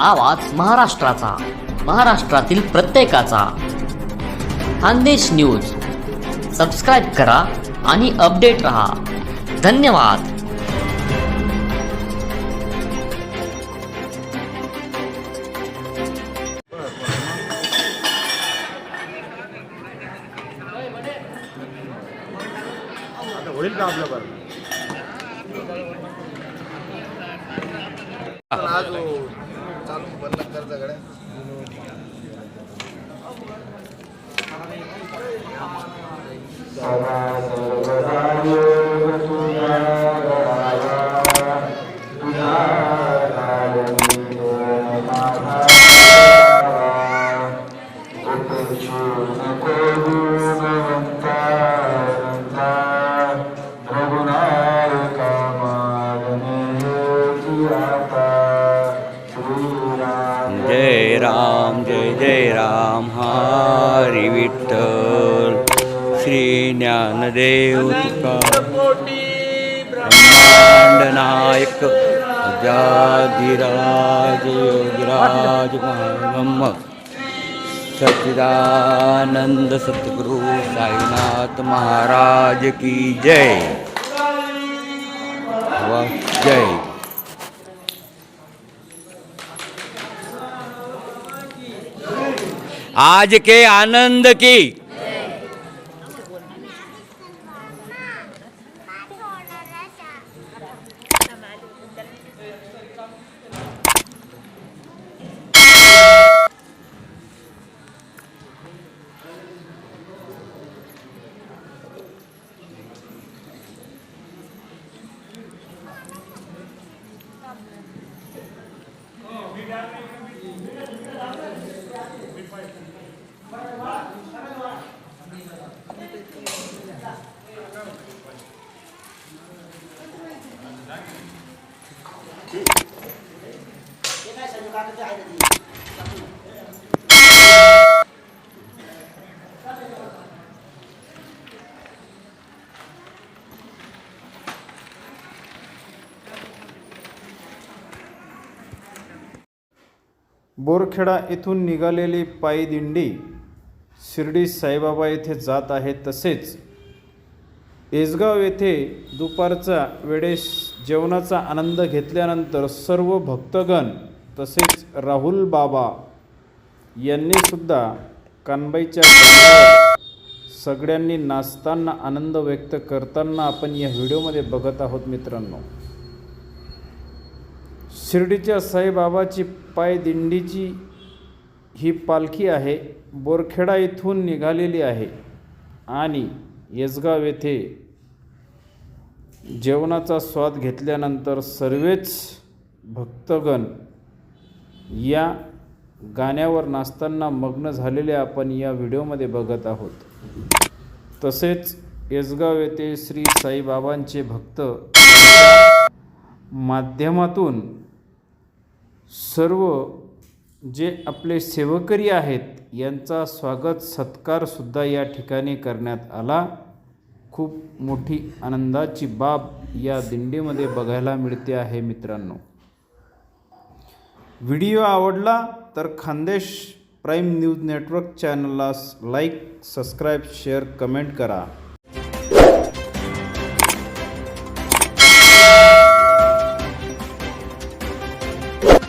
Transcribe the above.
आवाज महाराष्ट्राचा महाराष्ट्रातील प्रत्येकाचा. खानदेश न्यूज. सबस्क्राईब करा आणि अपडेट रहा. धन्यवाद. आता होईल का आपलं बरं? आज बंद करता गड्या जय राम जय जय राम हरी विठ्ठल। श्री ज्ञानदेव ब्रह्मांड नायक अजाधिराज योगिराज सच्चिदानंद सतगुरु साईनाथ महाराज की जय। व जय। आज के आनंद की। Ini saya juga ada di बोरखेडा येथून निघालेली पायी दिंडी शिर्डी साईबाबा येथे जात आहे तसेच येसगाव येथे दुपारचा वेळेस जेवणाचा आनंद घेतल्यानंतर सर्व भक्तगण तसेच राहुल बाबा यांनी सुद्धा कानबाईच्या सगळ्यांनी नाचताना आनंद व्यक्त करताना आपण या व्हिडिओमध्ये बघत आहोत मित्रांनो. शिर्डीच्या साईबाबाची पायदिंडीची ही पालखी आहे. बोरखेडा येथून निघालेली आहे. आणि येसगाव येथे जेवणाचा स्वाद घेतल्यानंतर सर्वच भक्तगण या गाण्यावर नाचताना मग्न झालेले आपण या व्हिडिओमध्ये बघत आहोत. तसेच येसगाव येथे श्री साईबाबांचे भक्त माध्यमातून सर्व जे आपले सेवकरी आहेत यांचा स्वागत सत्कारसुद्धा या ठिकाणी करण्यात आला. खूप मोठी आनंदाची बाब या दिंडीमध्ये बघायला मिळते आहे मित्रांनो. व्हिडिओ आवडला तर खानदेश प्राईम न्यूज नेटवर्क चॅनलला लाईक सबस्क्राईब शेअर कमेंट करा.